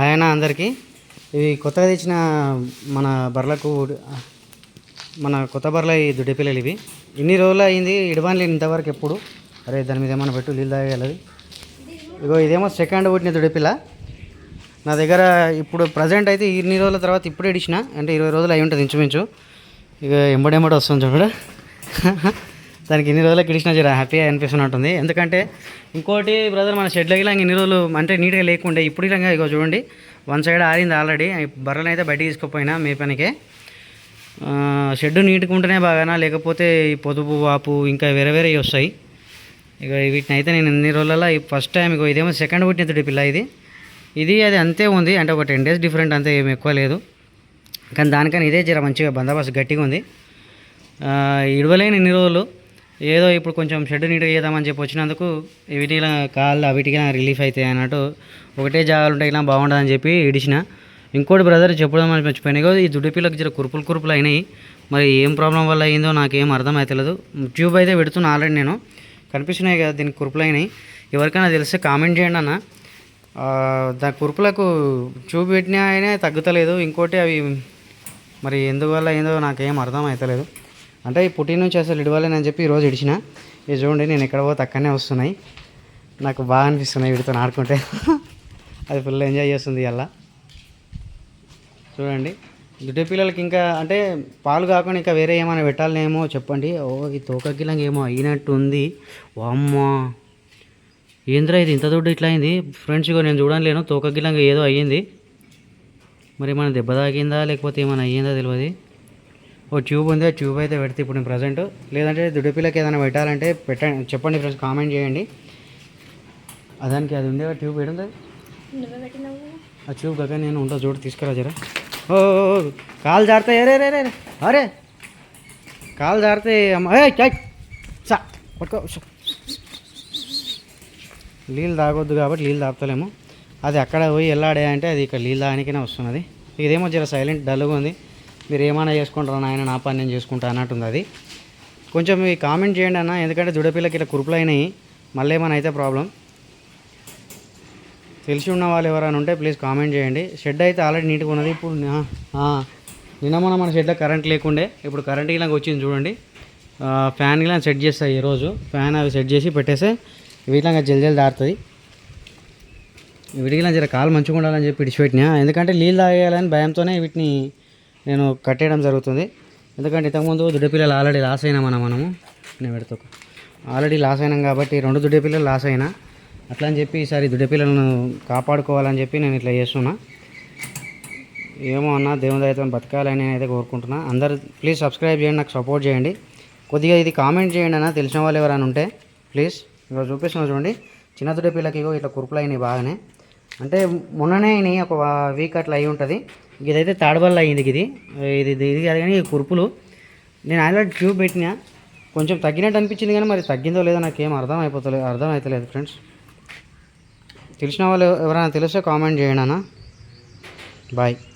ఆయన అందరికీ ఇవి కొత్తగా తెచ్చిన మన బర్లకు మన కొత్త బర్ల ఈ దుడ్డి పిల్లలు ఇవి. ఇన్ని రోజులు అయింది ఇడవని ఇంతవరకు ఎప్పుడు? అరే దాని మీద ఏమైనా పెట్టు నీళ్ళు తాగేయాలి. ఇగో ఇదేమో సెకండ్ పుట్టిన దుడిపిల్ల నా దగ్గర ఇప్పుడు ప్రజెంట్ అయితే ఇన్ని రోజుల తర్వాత ఇప్పుడే ఇడిచిన అంటే ఇరవై రోజులు అయి ఉంటుంది ఇంచుమించు. ఇక ఎంబడెంబడి వస్తుంది చూడ. దానికి ఇన్ని రోజులకి ఇడిచిన జర హ్యాపీగా అనిపిస్తున్నట్టుంది ఎందుకంటే ఇంకోటి బ్రదర్ మన షెడ్లకి ఇలా ఇన్ని రోజులు అంటే నీట్గా లేకుండే ఇప్పుడు ఇలా ఇగో చూడండి వన్ సైడ్ ఆరింది ఆల్రెడీ బర్రెలు అయితే బయటికి తీసుకుపోయినా మీ పనికే. షెడ్ నీట్గా ఉంటేనే బాగానా లేకపోతే ఈ పొదుపు వాపు ఇంకా వేరే వేరే వస్తాయి. ఇక వీటిని అయితే నేను ఇన్ని రోజులలో ఫస్ట్ టైం ఇగో ఇదేమో సెకండ్ పుట్టిన పిల్ల ఇది. ఇది అది అంతే ఉంది అంటే ఒక టెన్ డేస్ డిఫరెంట్ అంతే ఏమి ఎక్కువ లేదు. కానీ దానికని ఇదే జర మంచిగా బందోబస్తు గట్టిగా ఉంది. ఇడవలేని ఇన్ని రోజులు ఏదో ఇప్పుడు కొంచెం షెడ్ నీట్గా చేద్దామని చెప్పి వచ్చినందుకు వీటికి కాళ్ళు వీటికి రిలీఫ్ అవుతాయి అన్నట్టు ఒకటే జాగాలు ఉంటాయి ఇలా బాగుంటుందని చెప్పి ఇడిచిన. ఇంకోటి బ్రదర్ చెప్పడం అని మర్చిపోయాను. ఈ దుడిపిలకు జర కురుపులు కురుపులు అయినాయి. మరి ఏం ప్రాబ్లం వల్ల అయిందో నాకేం అర్థం అవుతలేదు ట్యూబ్ అయితే పెడుతున్నా ఆల్రెడీ నేను. కనిపిస్తున్నాయి కదా దీనికి కురుపులు అయినాయి. ఎవరికైనా తెలిస్తే కామెంట్ చేయండి అన్న. దాని కురుపులకు ట్యూబ్ పెట్టినా అయినా తగ్గుతలేదు. ఇంకోటి అవి మరి ఎందువల్ల ఏందో నాకేం అర్థం అవుతలేదు అంటే ఈ పుట్టి నుంచి అసలు ఇడవలేనని చెప్పి ఈరోజు ఇడిచిన. ఇది చూడండి నేను ఎక్కడ పోతే అక్కడనే వస్తున్నాయి. నాకు బాగా అనిపిస్తున్నాయి వీటితో ఆడుకుంటే. అది ఫుల్ ఎంజాయ్ చేస్తుంది అలా చూడండి దుడ్డి పిల్లలకి ఇంకా అంటే పాలు కాకుండా ఇంకా వేరే ఏమైనా పెట్టాలనేమో చెప్పండి. ఓ ఈ తోకగిలంగా ఏమో అయినట్టు ఉంది వామ్మా. ఏంద్రా ఇది ఇంత దుడ్డు ఇట్లా అయింది? ఫ్రెండ్స్ ఇగో నేను చూడలేను తోకగిలంగా ఏదో అయ్యింది. మరి ఏమైనా దెబ్బ తాకిందా లేకపోతే ఏమైనా అయ్యిందా తెలియదు ఓ ట్యూబ్ ఉంది ఆ ట్యూబ్ అయితే పెడితే ఇప్పుడు నేను ప్రజెంట్. లేదంటే దుడిపిలకి ఏదైనా పెట్టాలంటే పెట్టండి చెప్పండి ఫ్రెండ్స్ కామెంట్ చేయండి. అదానికి అది ఉండే ట్యూబ్ ఏడుంది? ఆ ట్యూబ్ దగ్గర నేను ఉంటా చూడు తీసుకురా జరా. ఓ కాలు జారితే అరే రే రే అరే! కాలు జారితే అమ్మ ఏ చై పట్టుకో నీళ్ళు తాగొద్దు కాబట్టి నీళ్ళు తాగుతలేము. అది అక్కడ పోయి వెళ్ళాడే అంటే అది ఇక్కడ నీళ్ళు తాగనికనే వస్తున్నది. ఇదేమో జర సైలెంట్ డల్గా ఉంది. మీరు ఏమైనా చేసుకుంటారా నాయన నా పని నేను చేసుకుంటా అన్నట్టుంది అది. కొంచెం మీ కామెంట్ చేయండి అన్న ఎందుకంటే దుడపిల్లకి ఇలా కురుపులు అయినాయి మళ్ళీ ఏమైనా అయితే ప్రాబ్లం. తెలిసి ఉన్న వాళ్ళు ఎవరైనా ఉంటే ప్లీజ్ కామెంట్ చేయండి. షెడ్ అయితే ఆల్రెడీ నీట్గా ఉన్నది. ఇప్పుడు నిన్న మొన్న మన షెడ్లో కరెంట్ లేకుండే. ఇప్పుడు కరెంట్ ఇలాగ వచ్చింది చూడండి. ఫ్యాన్ ఇలా సెట్ చేస్తాయి ఈరోజు ఫ్యాన్ అవి సెట్ చేసి పెట్టేస్తే వీటిలాగా జల్ జల్ దారుతుంది. వీటికి జర కాలు మంచిగా ఉండాలని చెప్పి ఇడిచిపెట్టినా. ఎందుకంటే నీళ్ళు తాగేయాలని భయంతోనే వీటిని నేను కట్టేయడం జరుగుతుంది. ఎందుకంటే ఇంతకుముందు దుడ్డ పిల్లలు ఆల్రెడీ లాస్ అయినా మనం మనము. నేను పెడతా ఆల్రెడీ లాస్ అయినాం కాబట్టి రెండు దుడ్డ పిల్లలు లాస్ అయినా. అట్లా అని చెప్పి ఈసారి దుడ్డ పిల్లలను కాపాడుకోవాలని చెప్పి నేను ఇట్లా చేస్తున్నా. ఏమో అన్న దేవుని దయతో బతకాలని అయితే కోరుకుంటున్నా. అందరు ప్లీజ్ సబ్స్క్రైబ్ చేయండి నాకు సపోర్ట్ చేయండి. కొద్దిగా ఇది కామెంట్ చేయండి అన్న తెలిసిన వాళ్ళు ఎవరైనా ఉంటే ప్లీజ్ ఇక్కడ చూపిస్తున్నా చూడండి. చిన్న దుడ్డ పిల్లకి ఇట్లా కురుపులు అయినాయి బాగానే. అంటే మొన్ననే అయినాయి ఒక వీక్ అట్లా అయి ఉంటుంది. ఇదైతే తాడబల్ల అయింది ఇది ఇది ఇది ఇది కాదు కానీ కురుపులు. నేను ఆయన ట్యూబ్ పెట్టినా. కొంచెం తగ్గినట్టు అనిపించింది కానీ మరి తగ్గిందో లేదో నాకేం అర్థం అయిపోతలేదు అర్థం అవుతలేదు ఫ్రెండ్స్. తెలిసిన వాళ్ళు ఎవరైనా తెలిస్తే కామెంట్ చేయండి అన్న. బాయ్.